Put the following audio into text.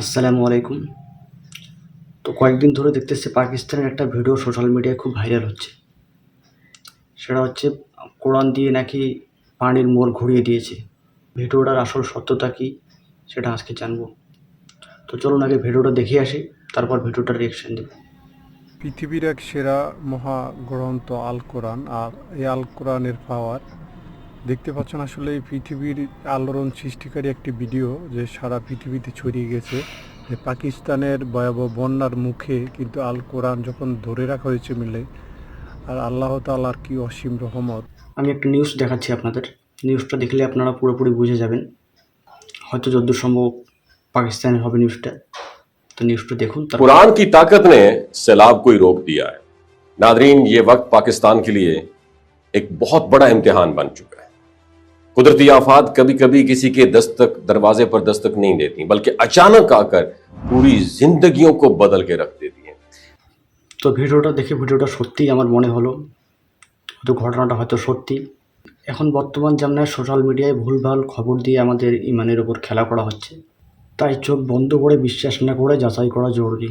আসসালামু আলাইকুম। তো কয়েকদিন ধরে দেখতেছি পাকিস্তানের একটা ভিডিও সোশ্যাল মিডিয়ায় খুব ভাইরাল হচ্ছে। সেটা হচ্ছে কোরআন দিয়ে নাকি পানির মোড় ঘুরিয়ে দিয়েছে। ভিডিওটার আসল সত্যতা কী সেটা আজকে জানব। তো চলুন আগে ভিডিওটা দেখে আসি, তারপর ভিডিওটার রিয়াকশন দেবো পৃথিবীর এক সেরা মহাগ্রন্থ আল কোরআন, আর এই আল কোরআনের পাওয়ার দেখতে পাচ্ছেন আসলে এই পৃথিবীর আলোড়ন সৃষ্টিকারী একটি ভিডিও যে সারা পৃথিবীতে ছড়িয়ে গেছে যে পাকিস্তানের ভয়াবহ বন্যার মুখে কিন্তু আল কোরআন যখন ধরে রাখা হয়েছে মিলে আর আল্লাহ তাআলার কি অসীম রহমত আমি একটা নিউজ দেখাচ্ছি আপনাদের নিউজটা দেখলে আপনারা পুরোপুরি বুঝে যাবেন হয়তো যদ্দূর সম্ভব পাকিস্তানের হবে নিউজটা তো নিউজটা দেখুন তারপর कुरान की ताकत ने सैलाब को ही रोक दिया है नादरीन ये वक्त पाकिस्तान के लिए एक बहुत बड़ा इम्तिहान बन चुका है कुदरती आफात कभी कभी किसी के दस्तक दरवाजे पर दस्तक नहीं देती बल्कि अचानक आकर पूरी जिंदगियों को बदल के रख देती हैं তো ভিডিওটা দেখে ভিডিওটা সত্যিই আমার মনে হলো হয়তো ঘটনাটা হয়তো সত্যি এখন বর্তমান জামানায় সোশ্যাল মিডিয়ায় ভুলভাল খবর দিয়ে আমাদের ইমানের ওপর খেলা করা হচ্ছে তাই চোখ বন্ধ করে বিশ্বাস না করে যাচাই করা জরুরি